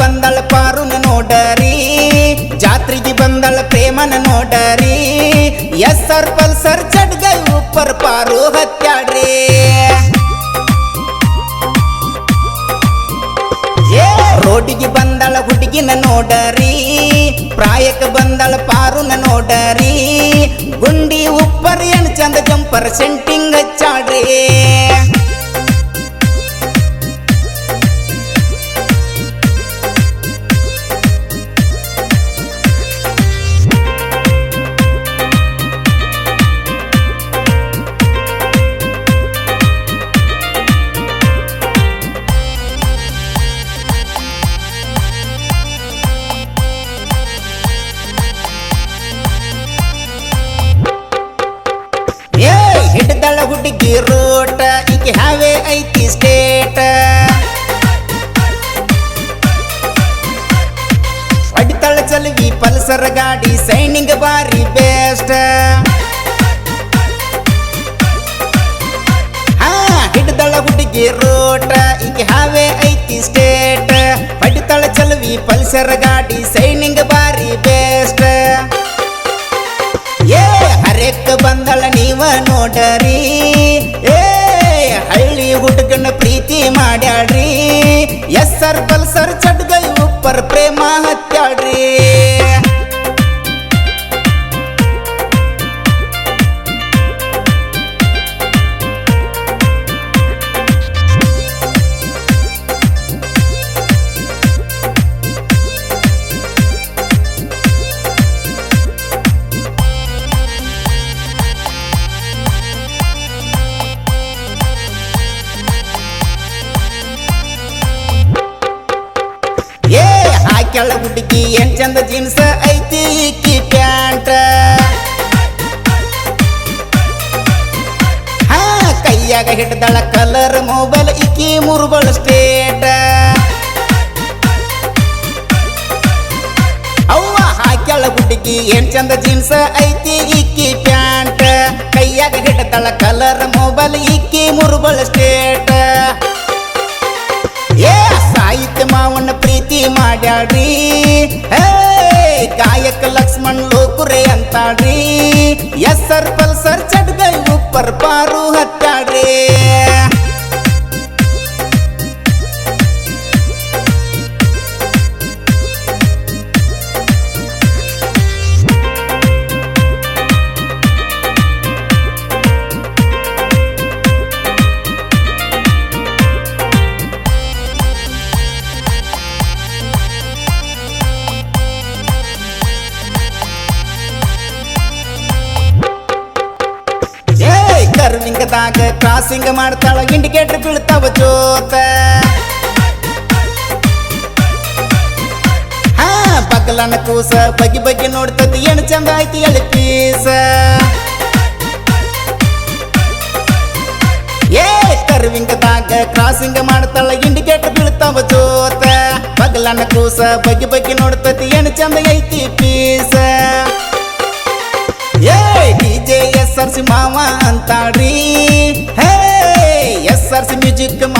ಬಂದಳ ಪಾರುನ ನೋಡರಿ, ಜಾತ್ರೆಗೆ ಬಂದಳ ಪ್ರೇಮನ ನೋಡರಿ ಎಸ್ ಆರ್ ಪಲ್ಸರ್ ಚಡ್ಗೈ ಉಪ್ಪರ್ ಪಾರು ಹತ್ಯಾಡ್ರಿ. ರೋಡಿಗೆ ಬಂದಳ ಹುಡುಗಿನ ನೋಡರಿ, ಪ್ರಾಯಕ್ಕೆ ಬಂದಳ ಪಾರುನ ನೋಡರಿ, ಗುಂಡಿ ಉಪ್ಪರ್ ಏನ್ ಚಂದ ಜಂಪರ್ ಸೆಂಟಿಂಗ್ ಹಚ್ಚಾಡ್ರಿ. ಈಕೆ ಹಾವೇ ಐತಿ ಸ್ಟೇಟ್ ಅಡಿತಳ ಚಲವಿ ಪಲ್ಸರ್ ಗಾಡಿ ಸೈನಿಂಗ್ ಬಾರಿ ಬೆಸ್ಟ್ ಹಾ, ಹಿಡ್ದಳ ಹುಡುಗಿ ರೋಟ ಈಕೆ ಹಾವೇ ಐತಿ ಸ್ಟೇಟ್ ಅಡಿತಳ ಚಲವಿ ಪಲ್ಸರ್ ಗಾಡಿ ಸೈನಿಂಗ್ ಬಾರಿ ಬೆಸ್ಟ್ ಏ, ಹರೇಕ್ ಬಂದಳ ನೀವ ನೋಡರಿ. ಹಾಕ್ಯಾಳ ಹುಡುಗಿ ಏನ್ ಚಂದ ಜೀನ್ಸ್ ಐತಿ, ಇಕ್ಕಿ ಪ್ಯಾಂಟ್. ಹಾ, ಕೈಯಾಗ ಹಿಡ್ದಳ ಕಲರ್ ಮೊಬೈಲ್ ಇಕ್ಕಿ ಮುರುಬಳ ಸ್ಟೇಟ್ ಅವ್ವ, ಹಾಕ್ಯಾಳ ಹುಡುಗಿ ಏನ್ ಚಂದ ಜೀನ್ಸ್ ಐತಿ, ಇಕ್ಕಿ ಪ್ಯಾಂಟ್. ಕೈಯಾಗ ಹಿಡ್ದಳ ಕಲರ್ ಮೊಬೈಲ್ ಇಕ್ಕಿ ಮುರುಬಳ ಸ್ಟೇಟ್ ಮಾಡ್ಯಾಡ್ರಿ ಹೇ ಗಾಯಕ ಲಕ್ಷ್ಮಣ್ ಲೋಕುರೆ ಅಂತಾಡ್ರಿ ಎಸ್ ಸರ್ ಪಲ್ಸರ್ ಚಡ್ಗೈ ಉಪ್ಪರ್ ಪಾರು ಹತ್ತಾಡ್ರಿ ಕರ್ವಿಂಗದಾಗ ಕ್ರಾಸಿಂಗ್ ಮಾಡ್ತಾಳ ಇಂಡಿಕೇಟರ್ ಬೀಳ್ತಾವ ಜೋತ. ಹಾ, ಬಗಲನ ಕೂಸ, ಬಗಿ ಬಗಿ ನೋಡ್ತದ, ಏನು ಚಂದ ಐತಿ ಎಳಿ ಪೀಸ ಏ, ಕರ್ವಿಂಗದಾಗ ಕ್ರಾಸಿಂಗ್ ಮಾಡ್ತಾಳ ಇಂಡಿಕೇಟರ್ ಬೀಳ್ತಾವ ಜೋತ. ಬಗಲನ ಕೂಸ, ಬಗಿ ಬಗಿ ನೋಡ್ತದ, ಏನು ಚಂದ ಐತಿ ಪೀಸ ಏ ಡಿಜೆ ಎಸ್ ಆರ್ ಸಿ ಮಾವ ಎಸ್ ಆರ್ ಸಿ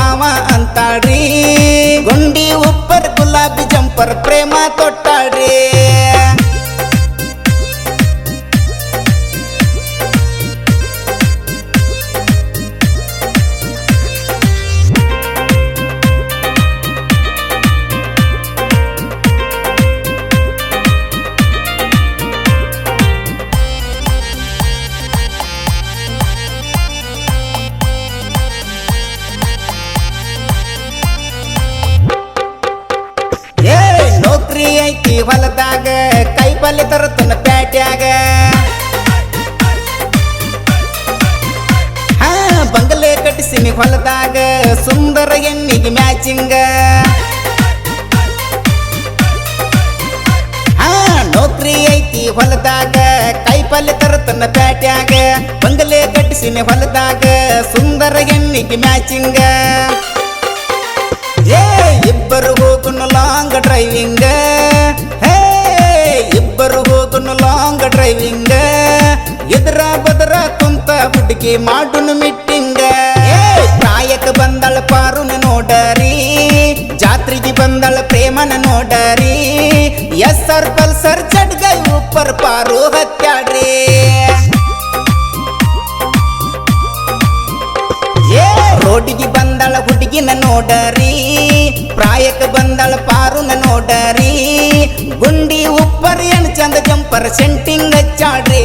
ಬಂಗಲೆ ಹೊಲದಾಗ ಸುಂದರ ಎಣ್ಣಿಗೆ ಮ್ಯಾಚಿಂಗ. ನೌಕರಿ ಐತಿ ಹೊಲದಾಗ ಕೈಪಲ್ಲೆ ತರತನ ಪ್ಯಾಟ್ಯಾಗ. ಬಂಗಲೆ ಕಟ್ಟಿಸಿನ ಹೊಲದಾಗ ಸುಂದರ ಎಣ್ಣಿಗೆ ಮ್ಯಾಚಿಂಗ. ಏ ಇಬ್ಬರು ಹೋಗುನು ಲಾಂಗ್ ಡ್ರೈವಿಂಗ್. ಹೇ, ಇಬ್ಬರು ಹೋಗುನು ಲಾಂಗ್ ಡ್ರೈವಿಂಗ್. ಎದುರ ಬದರ ಕುಂತ ಹುಡುಗಿ ಮಾಡುನು ಮಿಟ್ಟಿಂಗ. ಏ ಪ್ರಾಯಕ್ಕೆ ಬಂದಳ ಪಾರುನ ನೋಡರಿ, ಜಾತ್ರೆಗೆ ಬಂದಳ ಪ್ರೇಮ ಪ್ರೇಮನ ನೋಡರಿ ಎಸ್ ಸರ್ ಪಲ್ಸರ್ ಚಡ್ಗೈ ಉಪ್ಪರ್ ಪಾರು ಹತ್ಯಾಡ್ರಿ. ಏ, ರೋಡಿಗೆ ಬಂದಳ ಹುಡುಗಿನ ನೋಡರಿ ಪ್ರಾಯಕ್ಕೆ ಬಂದಳ ಪಾರುನ ನೋಡರಿ, ಗುಂಡಿ ಉಪ್ಪರ್ ಏನ್ ಚಂದ ಜಂಪರ್ ಸೆಂಟಿಂಗ್ ಹಚ್ಚಾಡ್ರಿ.